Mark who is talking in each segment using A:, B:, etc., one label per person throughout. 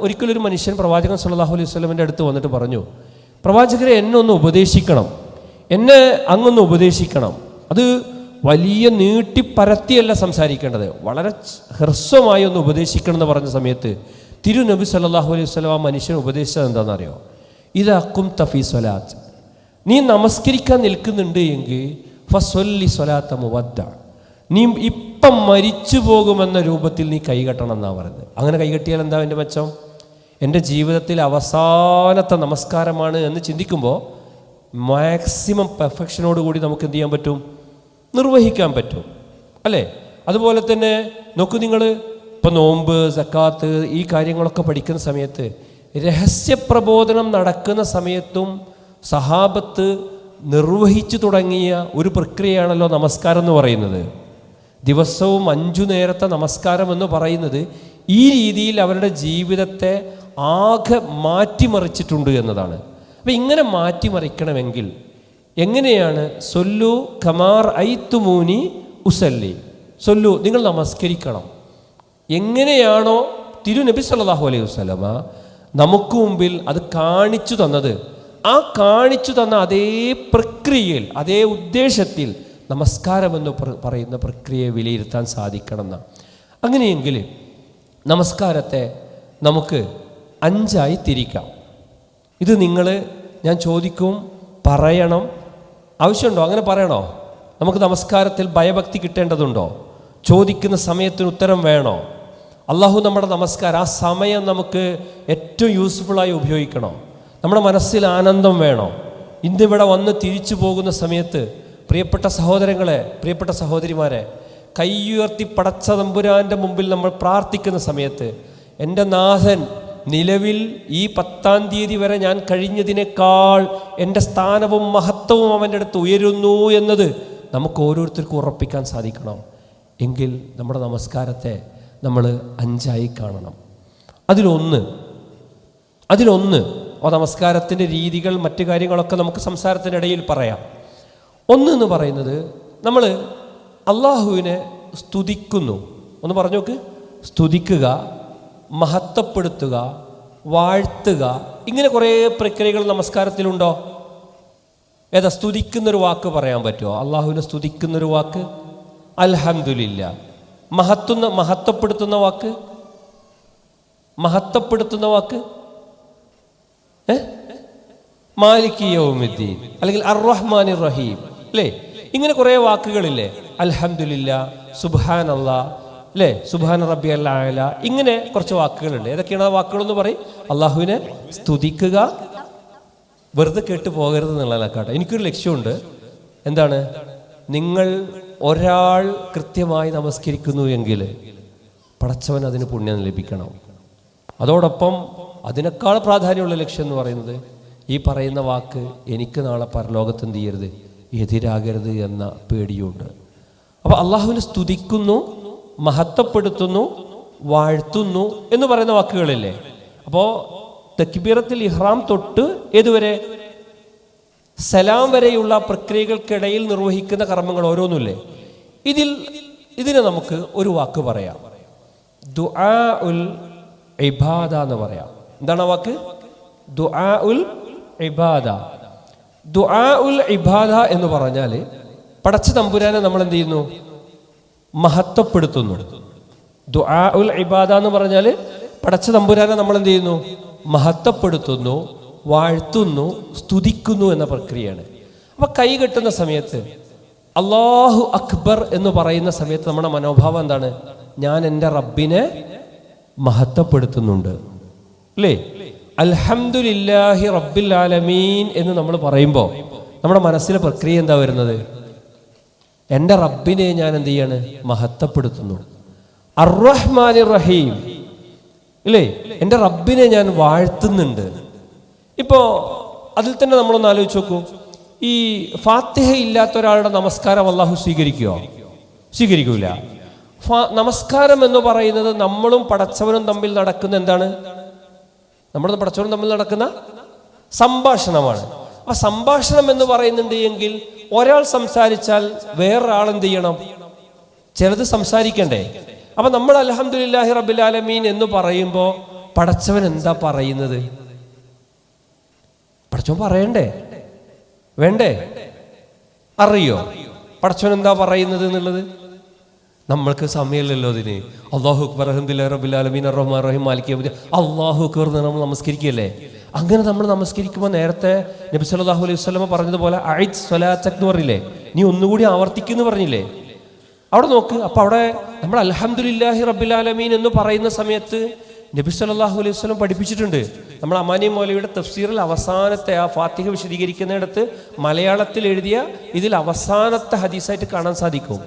A: ഒരിക്കലൊരു മനുഷ്യൻ പ്രവാചകൻ സല്ലല്ലാഹു അലൈഹി സ്വലമിന്റെ അടുത്ത് വന്നിട്ട് പറഞ്ഞു പ്രവാചകരെ എന്നെ ഒന്ന് ഉപദേശിക്കണം. എന്നെ അങ്ങൊന്ന് ഉപദേശിക്കണം. അത് വലിയ നീട്ടിപ്പരത്തിയല്ല സംസാരിക്കേണ്ടത്. വളരെ ഹ്രസ്വമായി ഒന്ന് ഉപദേശിക്കണം എന്ന് പറഞ്ഞ സമയത്ത് തിരുനബി സല്ലല്ലാഹു അലൈഹി സ്വലം ആ മനുഷ്യൻ ഉപദേശിച്ചത് എന്താണെന്നറിയോ? ഇത് അക്കും തഫി സ്വലാത്ത്. നീ നമസ്കരിക്കാൻ നിൽക്കുന്നുണ്ട് എങ്കിൽ ഫസ്വല്ലി സ്വലാത്ത മുവദ്ദ. നീ ഇപ്പം മരിച്ചു പോകുമെന്ന രൂപത്തിൽ നീ കൈകെട്ടണം എന്നാണ് പറയുന്നത്. അങ്ങനെ കൈകെട്ടിയാൽ എന്താ എന്റെ മെച്ചം? എന്റെ ജീവിതത്തിൽ അവസാനത്തെ നമസ്കാരമാണ് എന്ന് ചിന്തിക്കുമ്പോൾ മാക്സിമം പെർഫെക്ഷനോട് കൂടി നമുക്ക് എന്ത് ചെയ്യാൻ പറ്റും? നിർവഹിക്കാൻ പറ്റും. അല്ലേ? അതുപോലെ തന്നെ നോക്കൂ നിങ്ങൾ ഇപ്പം നോമ്പ് സക്കാത്ത് ഈ കാര്യങ്ങളൊക്കെ പഠിക്കുന്ന സമയത്ത് രഹസ്യപ്രബോധനം നടക്കുന്ന സമയത്തും സഹാബത്ത് നിർവഹിച്ചു തുടങ്ങിയ ഒരു പ്രക്രിയയാണല്ലോ നമസ്കാരം എന്ന് പറയുന്നത്. ദിവസവും അഞ്ചു നേരത്തെ നമസ്കാരം എന്ന് പറയുന്നത് ഈ രീതിയിൽ അവരുടെ ജീവിതത്തെ ആകെ മാറ്റിമറിച്ചിട്ടുണ്ട് എന്നതാണ്. അപ്പം ഇങ്ങനെ മാറ്റിമറിക്കണമെങ്കിൽ എങ്ങനെയാണ്? സൊല്ലു ഖമാർ ഐത്തുമൂനി ഉസല്ലി. സൊല്ലു നിങ്ങൾ നമസ്കരിക്കണം. എങ്ങനെയാണോ തിരുനബി സല്ലല്ലാഹു അലൈഹി വസല്ലമ നമുക്ക് മുമ്പിൽ അത് കാണിച്ചു തന്നത്. ആ കാണിച്ചു തന്ന അതേ പ്രക്രിയയിൽ അതേ ഉദ്ദേശത്തിൽ നമസ്കാരമെന്ന് പറയുന്ന പ്രക്രിയയെ വിലയിരുത്താൻ സാധിക്കണം എന്നാണ്. അങ്ങനെയെങ്കിൽ നമസ്കാരത്തെ നമുക്ക് അഞ്ചായി തിരിക്കാം. ഇത് നിങ്ങൾ ഞാൻ ചോദിക്കും പറയണം. ആവശ്യമുണ്ടോ? അങ്ങനെ പറയണോ? നമുക്ക് നമസ്കാരത്തിൽ ഭയഭക്തി കിട്ടേണ്ടതുണ്ടോ? ചോദിക്കുന്ന സമയത്തിന് ഉത്തരം വേണോ? അള്ളാഹു നമ്മുടെ നമസ്കാരം ആ സമയം നമുക്ക് ഏറ്റവും യൂസ്ഫുള്ളായി ഉപയോഗിക്കണോ. നമ്മുടെ മനസ്സിൽ ആനന്ദം വേണോ? ഇന്നിവിടെ വന്ന് തിരിച്ചു പോകുന്ന സമയത്ത് പ്രിയപ്പെട്ട സഹോദരങ്ങളെ പ്രിയപ്പെട്ട സഹോദരിമാരെ കൈയുയർത്തി പടച്ച തമ്പുരാന്റെ മുമ്പിൽ നമ്മൾ പ്രാർത്ഥിക്കുന്ന സമയത്ത് എന്റെ നാഥൻ നിലവിൽ ഈ പത്താം തീയതി വരെ ഞാൻ കഴിഞ്ഞതിനേക്കാൾ എന്റെ സ്ഥാനവും മഹത്വവും അവന്റെ അടുത്ത് ഉയരുന്നു എന്നത് നമുക്ക് ഓരോരുത്തർക്കും ഉറപ്പിക്കാൻ സാധിക്കണം. എങ്കിൽ നമ്മുടെ നമസ്കാരത്തെ നമ്മൾ അഞ്ചായി കാണണം. അതിലൊന്ന് അതിലൊന്ന് ആ നമസ്കാരത്തിന്റെ രീതികൾ മറ്റു കാര്യങ്ങളൊക്കെ നമുക്ക് സംസാരത്തിനിടയിൽ പറയാം. ഒന്ന് എന്ന് പറയുന്നത് നമ്മൾ അള്ളാഹുവിനെ സ്തുതിക്കുന്നു. ഒന്ന് പറഞ്ഞു നോക്ക്. സ്തുതിക്കുക മഹത്വപ്പെടുത്തുക വാഴ്ത്തുക. ഇങ്ങനെ കുറേ പ്രക്രിയകൾ നമസ്കാരത്തിലുണ്ടോ? ഏതാ സ്തുതിക്കുന്നൊരു വാക്ക് പറയാൻ പറ്റുമോ? അള്ളാഹുവിനെ സ്തുതിക്കുന്നൊരു വാക്ക്? അൽഹന്ദില്ല മഹത്തുന്ന മഹത്വപ്പെടുത്തുന്ന വാക്ക്? മഹത്വപ്പെടുത്തുന്ന വാക്ക്? ഏ? മാലിക് അല്ലെങ്കിൽ അർറഹ്മാൻ റഹീം. അല്ലേ? ഇങ്ങനെ കുറേ വാക്കുകളില്ലേ? അൽഹംദുലില്ല സുബാൻ അല്ലാ അല്ലേ സുബാന റബ്ബി അല്ല ഇങ്ങനെ കുറച്ച് വാക്കുകളുണ്ട്. ഏതൊക്കെയാണ് ആ വാക്കുകളെന്ന് പറയും? അള്ളാഹുവിനെ സ്തുതിക്കുക. വെറുതെ കേട്ട് പോകരുത് എന്നുള്ള കേട്ടോ. എനിക്കൊരു ലക്ഷ്യമുണ്ട്. എന്താണ്? നിങ്ങൾ ഒരാൾ കൃത്യമായി നമസ്കരിക്കുന്നു എങ്കിൽ പടച്ചവൻ അതിന് പുണ്യം ലഭിക്കണം. അതോടൊപ്പം അതിനേക്കാൾ പ്രാധാന്യമുള്ള ലക്ഷ്യം എന്ന് പറയുന്നത് ഈ പറയുന്ന വാക്ക് എനിക്ക് നാളെ പരലോകത്ത് എന്ത് ചെയ്യരുത്? എതിരാകരുത് എന്ന പേടിയുണ്ട്. അപ്പോൾ അള്ളാഹുവിനെ സ്തുതിക്കുന്നു മഹത്വപ്പെടുത്തുന്നു വാഴ്ത്തുന്നു എന്ന് പറയുന്ന വാക്കുകളില്ലേ? അപ്പോ തക്ബീറത്തിൽ ഇഹ്റാം തൊട്ട് ഏതുവരെ? സലാം വരെയുള്ള പ്രക്രിയകൾക്കിടയിൽ നിർവഹിക്കുന്ന കർമ്മങ്ങൾ ഓരോന്നുമില്ലേ? ഇതിൽ ഇതിനെ നമുക്ക് ഒരു വാക്ക് പറയാം. ദുആ ഉൽ ഇബാദ എന്ന് പറയാം. എന്താണ് ആ വാക്ക്? ദുആ ഉൽ ഇബാദ. ദുആ ഉൽ ഇബാദ എന്ന് പറഞ്ഞാൽ പടച്ച തമ്പുരാനെ നമ്മൾ എന്ത് ചെയ്യുന്നു? മഹത്വപ്പെടുത്തുന്നു. ദുആ ഉൽ ഇബാദ എന്ന് പറഞ്ഞാൽ പടച്ച തമ്പുരാനെ നമ്മൾ എന്ത് ചെയ്യുന്നു മഹത്വപ്പെടുത്തുന്നു വാഴ്ത്തുന്നു സ്തുതിക്കുന്നു എന്ന പ്രക്രിയയാണ്. അപ്പം കൈ കെട്ടുന്ന സമയത്ത് അള്ളാഹു അക്ബർ എന്ന് പറയുന്ന സമയത്ത് നമ്മുടെ മനോഭാവം എന്താണ്? ഞാൻ എന്റെ റബ്ബിനെ മഹത്വപ്പെടുത്തുന്നുണ്ട്. അല്ലേ അൽഹംദുലില്ലാഹി റബ്ബിൽ ആലമീൻ എന്ന് നമ്മൾ പറയുമ്പോൾ നമ്മുടെ മനസ്സിലെ പ്രക്രിയ എന്താ വരുന്നത്? എന്റെ റബ്ബിനെ ഞാൻ എന്ത് ചെയ്യാണ്? മഹത്വപ്പെടുത്തുന്നു. അർറഹ്മാൻ റഹീം ഇല്ലേ? എന്റെ റബ്ബിനെ ഞാൻ വാഴ്ത്തുന്നുണ്ട്. ഇപ്പോൾ അതിൽ തന്നെ നമ്മളൊന്ന് ആലോചിച്ച് നോക്കൂ. ഈ ഫാത്തിഹ ഇല്ലാത്ത ഒരാളുടെ നമസ്കാരം അള്ളാഹു സ്വീകരിക്കുമോ സ്വീകരിക്കൂല. നമസ്കാരം എന്ന് പറയുന്നത് നമ്മളും പടച്ചവനും തമ്മിൽ നടക്കുന്ന എന്താണ്? നമ്മളും പടച്ചവനും തമ്മിൽ നടക്കുന്ന സംഭാഷണമാണ്. അപ്പൊ സംഭാഷണം എന്ന് പറയുന്നുണ്ട് എങ്കിൽ ഒരാൾ സംസാരിച്ചാൽ വേറൊരാൾ എന്ത് ചെയ്യണം? ചിലത് സംസാരിക്കണ്ടേ? അപ്പൊ നമ്മൾ അലഹമുല്ലാഹി റബുലാലമീൻ എന്ന് പറയുമ്പോ പടച്ചവൻ എന്താ പറയുന്നത്? പടച്ചവൻ പറയണ്ടേ? വേണ്ടേ? അറിയോ? പടച്ചവൻ എന്താ പറയുന്നത് എന്നുള്ളത്? നമ്മൾക്ക് സമയമില്ലല്ലോ അതിന്. അള്ളാഹു അക്ബർ അഹമ്മദില്ല റബുലാലമീൻ റഹ്മാൻ റഹീം മാലിക്കിയ. അള്ളാഹു അക്ബർ നമ്മൾ നമസ്കരിക്കുകയല്ലേ? അങ്ങനെ നമ്മൾ നമസ്കരിക്കുമ്പോൾ നേരത്തെ നബി സല്ലാഹു അലൈഹി വസല്ലമ പറഞ്ഞതുപോലെ അഴിത് സ്വലാത്തക് എന്ന് പറഞ്ഞില്ലേ? നീ ഒന്നുകൂടി ആവർത്തിക്കുന്നു പറഞ്ഞില്ലേ? അവിടെ നോക്ക് അപ്പൊ അവിടെ നമ്മൾ അൽഹംദുലില്ലാഹി റബ്ബിലാലമീൻ എന്ന് പറയുന്ന സമയത്ത് നബി സല്ലല്ലാഹു അലൈഹി വസല്ലം പഠിപ്പിച്ചിട്ടുണ്ട്. നമ്മൾ അമാനി മോലയുടെ തഫ്സീറിൽ അവസാനത്തെ ആ ഫാത്തിഹ വിശദീകരിക്കുന്നിടത്ത് മലയാളത്തിൽ എഴുതിയ ഇതിൽ അവസാനത്തെ ഹദീസായിട്ട് കാണാൻ സാധിക്കും.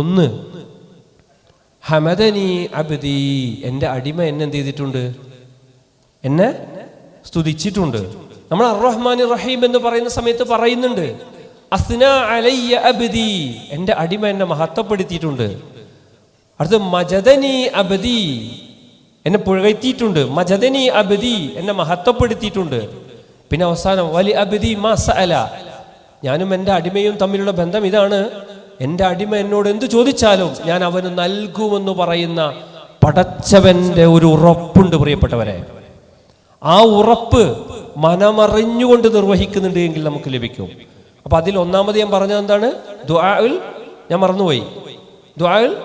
A: ഒന്ന് ഹമദനി അബദി. എന്റെ അടിമ എന്നെ എന്ത് ചെയ്തിട്ടുണ്ട്? എന്നെ സ്തുതിച്ചിട്ടുണ്ട്. നമ്മൾ അറഹ്മാൻ റഹീം എന്ന് പറയുന്ന സമയത്ത് പറയുന്നുണ്ട് അസ്ന അലയ്യ അടിമ എന്നെ മഹത്വപ്പെടുത്തിയിട്ടുണ്ട് അടുത്ത് മജദനി അബദി എന്നെ പുഴകത്തിയിട്ടുണ്ട് മജദനി അബദി എന്നെ മഹത്വപ്പെടുത്തിയിട്ടുണ്ട് പിന്നെ അവസാനം വലി അബദി മാസ അല ഞാനും എന്റെ അടിമയും തമ്മിലുള്ള ബന്ധം ഇതാണ്. എന്റെ അടിമ എന്നോട് എന്ത് ചോദിച്ചാലും ഞാൻ അവന് നൽകുമെന്ന് പറയുന്ന പടച്ചവന്റെ ഒരു ഉറപ്പുണ്ട് പ്രിയപ്പെട്ടവരെ. ആ ഉറപ്പ് മനമറിഞ്ഞുകൊണ്ട് നിർവഹിക്കുന്നുണ്ട് എങ്കിൽ നമുക്ക് ലഭിക്കും. അപ്പൊ അതിൽ ഒന്നാമത് ഞാൻ പറഞ്ഞത് എന്താണ്? ദുആഉൽ ഞാൻ മറന്നുപോയി. ദുആഉൽ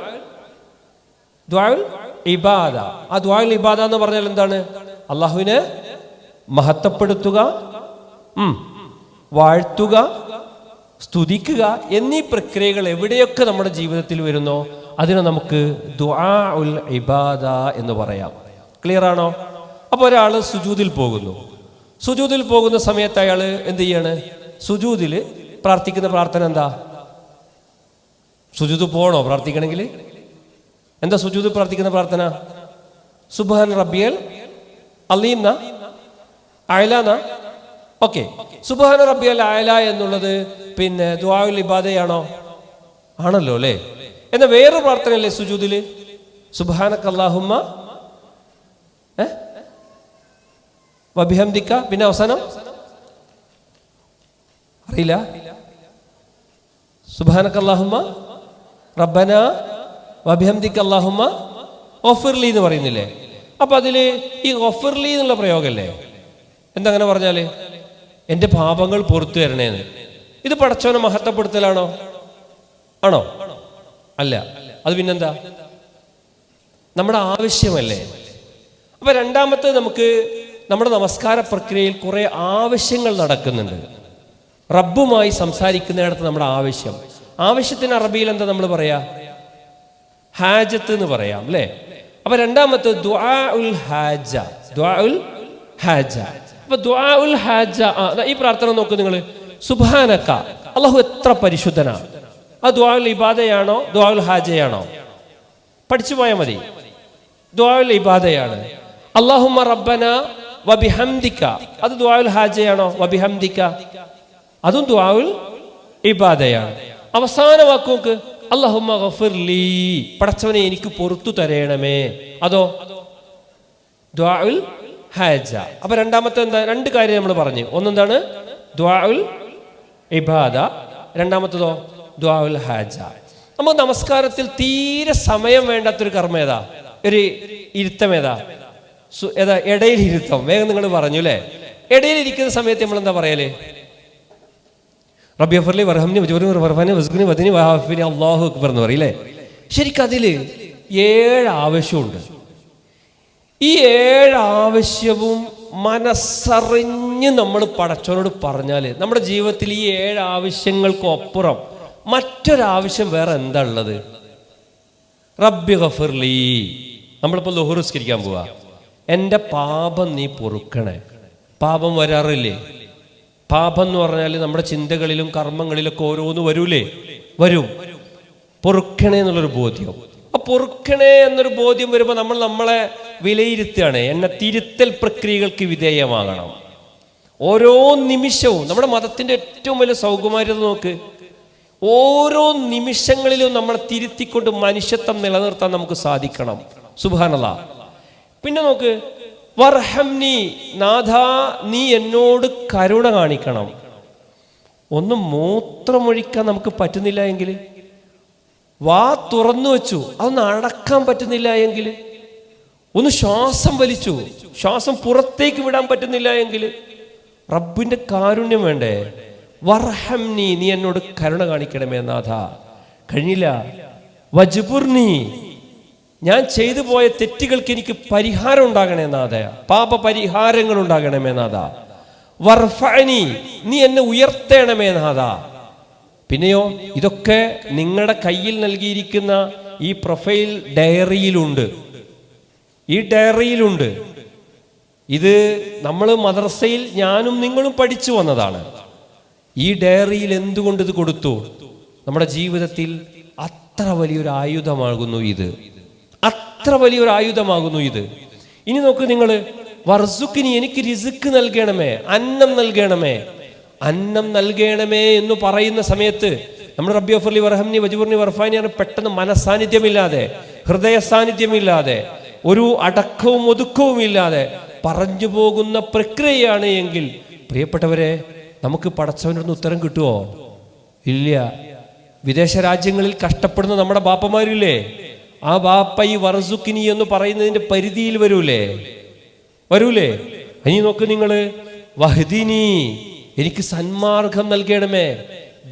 A: ദ്വാൽ ഇബാദ. ആ ദ്വാൽ ഇബാദ എന്ന് പറഞ്ഞാൽ എന്താണ്? അള്ളാഹുവിനെ മഹത്വപ്പെടുത്തുക വാഴ്ത്തുക സ്തുതിക്കുക എന്നീ പ്രക്രിയകൾ എവിടെയൊക്കെ നമ്മുടെ ജീവിതത്തിൽ വരുന്നോ അതിനെ നമുക്ക് ദുആ ഉൽ ഇബാദ എന്ന് പറയാം. ക്ലിയർ ആണോ? അപ്പോൾ ഒരാൾ സുജൂതിൽ പോകുന്നു. സുജൂതിൽ പോകുന്ന സമയത്ത് അയാൾ എന്ത് ചെയ്യാണ്? സുജൂതിൽ പ്രാർത്ഥിക്കുന്ന പ്രാർത്ഥന എന്താ? സുജൂത് പോകണോ പ്രാർത്ഥിക്കണമെങ്കിൽ? എന്താ സുജൂത് പ്രാർത്ഥിക്കുന്ന പ്രാർത്ഥന? സുബാൻ റബ്ബിയൽ അലീംന അയലാന ഓക്കെ. സുബാന റബ്ബിയൽ അയല എന്നുള്ളത് പിന്നെ ദുആഉൽ ഇബാദയാണോ? ആണല്ലോ അല്ലേ? എന്നാ വേറൊരു പ്രാർത്ഥനയല്ലേ സുജൂദിൽ സുബാനക്ക് അള്ളാഹുമ്മ ഏ? വബിഹംദിക്ക പിന്നെ അവസാനം? അറിയില്ല. സുബാനക്ക് അള്ളാഹുമ്മ റബ്ബന വബിഹംദിക്ക് അള്ളാഹുമ്മ ഒഫിർലി എന്ന് പറയുന്നില്ലേ? അപ്പൊ അതിൽ ഈ ഒഫിർലി എന്നുള്ള പ്രയോഗമല്ലേ എന്തങ്ങനെ പറഞ്ഞാൽ? എന്റെ പാപങ്ങൾ പുറത്തു തരണേന്ന്. ഇത് പടച്ചവനെ മഹത്വപ്പെടുത്തലാണോ? ആണോ? അല്ല. അത് പിന്നെന്താ? നമ്മുടെ ആവശ്യമല്ലേ? അപ്പൊ രണ്ടാമത്തെ നമുക്ക് നമ്മുടെ നമസ്കാര പ്രക്രിയയിൽ കുറേ ആവശ്യങ്ങൾ നടക്കുന്നുണ്ട്. റബ്ബുമായി സംസാരിക്കുന്നിടത്ത് നമ്മുടെ ആവശ്യം. ആവശ്യത്തിന് അറബിയിൽ എന്താ നമ്മൾ പറയാ? ഹാജത്ത് എന്ന് പറയാം അല്ലേ? അപ്പൊ രണ്ടാമത്തെ ദ്വാ ഉൽ ഹാജ. ദ്വാ ഉൽ ഹാജ. അപ്പൊ ദ്വാ ഉൽ ഹാജ ഈ പ്രാർത്ഥന നോക്കൂ നിങ്ങൾ സുബാനക്ക അള്ളാഹു എത്ര പരിശുദ്ധനാ. ആ ദുആ ഉൽ ഇബാദയാണോ? ദുആ ഉൽ ഹാജയാണോ? പഠിച്ചു പോയാൽ മതി. ദുആ ഉൽ ഇബാദയാണ്. അള്ളാഹുമ്മ റബ്ബന വബിഹംദിക്ക. അത് ദ്വാവുൽ ഹാജയാണോ? വബിഹംദിക്ക. അതും ദ്വാവുൽ ഇബാദയാണ്. അവസാന വാക്ക് നോക്ക്. അള്ളാഹുമ്മ പടച്ചവനെ എനിക്ക് പൊറത്തു തരയണമേ അതോ? ദ്വാവുൽ ഹാജ. അപ്പൊ രണ്ടാമത്തെ എന്താ? രണ്ട് കാര്യം നമ്മൾ പറഞ്ഞു. ഒന്നെന്താണ്? ദ്വാവുൽ ഇബാദ. രണ്ടാമത്തതോ? ദ്വാവുൽ ഹാജ. നമ്മൾ നമസ്കാരത്തിൽ തീരെ സമയം വേണ്ടാത്തൊരു കർമ്മ ഏതാ ഒരു ഇരുത്തം ഏതാ ഇടയിലിരുത്തം. വേഗം നിങ്ങൾ പറഞ്ഞു അല്ലേ ഇടയിൽ ഇരിക്കുന്ന സമയത്ത് നമ്മൾ എന്താ പറയലേ റബി അഫർലി വർഹമിനി വർഫാനി വസ്കുനി വദിനി വഹാഫിനി അള്ളാഹു അക്ബർ എന്ന് പറയില്ലേ ശരിക്കും അതിൽ ഏഴ് ആവശ്യമുണ്ട്. ഈ ഏഴ് ആവശ്യവും മനസ്സറിഞ്ഞ് നമ്മൾ പടച്ചവനോട് പറഞ്ഞാൽ നമ്മുടെ ജീവിതത്തിൽ ഈ ഏഴ് ആവശ്യങ്ങൾക്കൊപ്പുറം മറ്റൊരാവശ്യം വേറെ എന്താ ഉള്ളത്? റബ്ബി ഗഫർലി നമ്മളിപ്പോൾ ലുഹുറുസ്കരിക്കാൻ പോവാ. എന്റെ പാപം നീ പൊറുക്കണേ. പാപം വരാറില്ലേ? പാപം എന്ന് പറഞ്ഞാൽ നമ്മുടെ ചിന്തകളിലും കർമ്മങ്ങളിലൊക്കെ ഓരോന്ന് വരൂലേ? വരും. പൊറുക്കണേ എന്നുള്ളൊരു ബോധ്യം. ആ പൊറുക്കണേ എന്നൊരു ബോധ്യം വരുമ്പോൾ നമ്മൾ നമ്മളെ വിലയിരുത്തുകയാണ്. എന്നെ തിരുത്തൽ പ്രക്രിയകൾക്ക് വിധേയമാകണം. ഓരോ നിമിഷവും നമ്മുടെ മതത്തിന്റെ ഏറ്റവും വലിയ സൗകുമാര്യത നോക്ക്. ഓരോ നിമിഷങ്ങളിലും നമ്മളെ തിരുത്തിക്കൊണ്ട് മനുഷ്യത്വം നിലനിർത്താൻ നമുക്ക് സാധിക്കണം. സുബാനല്ല പിന്നെ നോക്ക് വർഹംനി നാഥ നീ എന്നോട് കരുണ കാണിക്കണം. ഒന്ന് മൂത്രമൊഴിക്കാൻ നമുക്ക് പറ്റുന്നില്ല എങ്കിൽ വാ തുറന്നു വെച്ചു അതൊന്ന് അടക്കാൻ പറ്റുന്നില്ല എങ്കിൽ ഒന്ന് ശ്വാസം വലിച്ചു ശ്വാസം പുറത്തേക്ക് വിടാൻ പറ്റുന്നില്ല എങ്കിൽ റബ്ബിന്റെ കാരുണ്യം വേണ്ടേ? വർഹം നീ എന്നോട് കരുണ കാണിക്കണമേ നാഥ. കഴിഞ്ഞില്ല. വജുബുർനി ഞാൻ ചെയ്തു പോയ തെറ്റുകൾക്ക് എനിക്ക് പരിഹാരം ഉണ്ടാകണേ നാഥ. പാപ പരിഹാരങ്ങൾ ഉണ്ടാകണമേ നാഥ. വർഫനി നീ എന്നെ ഉയർത്തേണമേ നാഥ. പിന്നെയോ ഇതൊക്കെ നിങ്ങളുടെ കയ്യിൽ നൽകിയിരിക്കുന്ന ഈ പ്രൊഫൈൽ ഡയറിയിലുണ്ട്. ഈ ഡയറിയിലുണ്ട്. ഇത് നമ്മൾ മദ്രസയിൽ ഞാനും നിങ്ങളും പഠിച്ചു വന്നതാണ്. ഈ ഡയറിയിൽ എന്തുകൊണ്ട് ഇത് കൊടുത്തു? നമ്മുടെ ജീവിതത്തിൽ അത്ര വലിയൊരു ആയുധമാകുന്നു ഇത്. അത്ര വലിയൊരു ആയുധമാകുന്നു ഇത്. ഇനി നോക്ക് നിങ്ങൾ വർസുക്കിനി എനിക്ക് രിസുക്ക് നൽകണമേ അന്നം നൽകണമേ അന്നം നൽകണമേ എന്ന് പറയുന്ന സമയത്ത് നമ്മൾ റബ്ബി അഫർലി വർഹംനി വജുബുർണി വർഫാനിയാണ് പെട്ടെന്ന് മനസാന്നിധ്യമില്ലാതെ ഹൃദയ സാന്നിധ്യമില്ലാതെ ഒരു അടക്കവും ഒതുക്കവും ഇല്ലാതെ പറഞ്ഞു പോകുന്ന പ്രക്രിയയാണ് എങ്കിൽ പ്രിയപ്പെട്ടവരെ നമുക്ക് പടച്ചവനൊന്ന് ഉത്തരം കിട്ടുമോ ഇല്ല. വിദേശ രാജ്യങ്ങളിൽ കഷ്ടപ്പെടുന്ന നമ്മുടെ ബാപ്പമാരില്ലേ? ആ വാപ്പൈ വർസുക്കിനി എന്ന് പറയുന്നതിന്റെ പരിധിയിൽ വരൂലേ? വരൂലേ? ഇനി നോക്ക് നിങ്ങൾ വഹദിനി എനിക്ക് സന്മാർഗം നൽകണമേ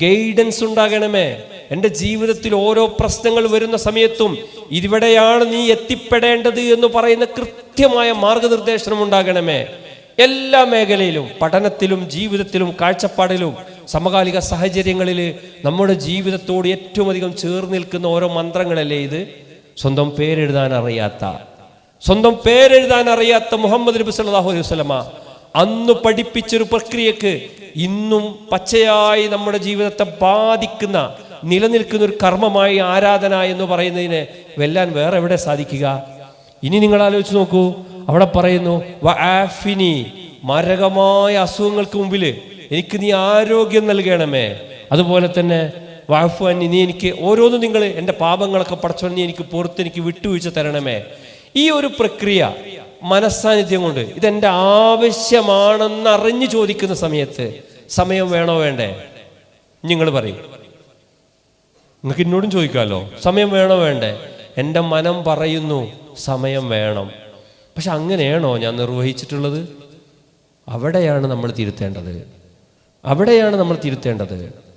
A: ഗൈഡൻസ് ഉണ്ടാകണമേ. എന്റെ ജീവിതത്തിൽ ഓരോ പ്രശ്നങ്ങൾ വരുന്ന സമയത്തും ഇവിടെയാണ് നീ എത്തിപ്പെടേണ്ടത് എന്ന് പറയുന്ന കൃത്യമായ മാർഗനിർദ്ദേശനം ഉണ്ടാകണമേ. എല്ലാ മേഖലയിലും പഠനത്തിലും ജീവിതത്തിലും കാഴ്ചപ്പാടിലും സമകാലിക സാഹചര്യങ്ങളിൽ നമ്മുടെ ജീവിതത്തോട് ഏറ്റവും അധികം ചേർന്ന് നിൽക്കുന്ന ഓരോ മന്ത്രങ്ങളല്ലേ ഇത്? സ്വന്തം പേരെഴുതാൻ അറിയാത്ത സ്വന്തം പേരെഴുതാൻ അറിയാത്ത മുഹമ്മദ് നബി സല്ലാഹു അലൈഹി വസ്ലമ അന്ന് പഠിപ്പിച്ചൊരു പ്രക്രിയക്ക് ഇന്നും പച്ചയായി നമ്മുടെ ജീവിതത്തെ ബാധിക്കുന്ന നിലനിൽക്കുന്ന ഒരു കർമ്മമായി ആരാധന എന്ന് പറയുന്നതിനെ വെല്ലാൻ വേറെ എവിടെ സാധിക്കുക? ഇനി നിങ്ങൾ ആലോചിച്ച് നോക്കൂ. അവിടെ പറയുന്നു വആഫിനി മാരകമായ അസുഖങ്ങൾക്ക് മുമ്പിൽ എനിക്ക് നീ ആരോഗ്യം നൽകണമേ. അതുപോലെ തന്നെ വാഫു നീ എനിക്ക് ഓരോന്നും നിങ്ങൾ എന്റെ പാപങ്ങളൊക്കെ പടച്ചോൻ നീ എനിക്ക് പുറത്ത് എനിക്ക് വിട്ടുവീഴ്ച തരണമേ. ഈ ഒരു പ്രക്രിയ മനസ്സാന്നിധ്യം കൊണ്ട് ഇതെന്റെ ആവശ്യമാണെന്ന് അറിഞ്ഞു ചോദിക്കുന്ന സമയത്ത് സമയം വേണോ വേണ്ടേ? നിങ്ങൾ പറയും. നിങ്ങൾക്ക് എന്നോടും ചോദിക്കാമല്ലോ. സമയം വേണോ വേണ്ടേ? എന്റെ മനം പറയുന്നു സമയം വേണം. പക്ഷെ അങ്ങനെയാണോ ഞാൻ നിർവഹിച്ചിട്ടുള്ളത്? അവിടെയാണ് നമ്മൾ തിരുത്തേണ്ടത്. അവിടെയാണ് നമ്മൾ തിരുത്തേണ്ടത്.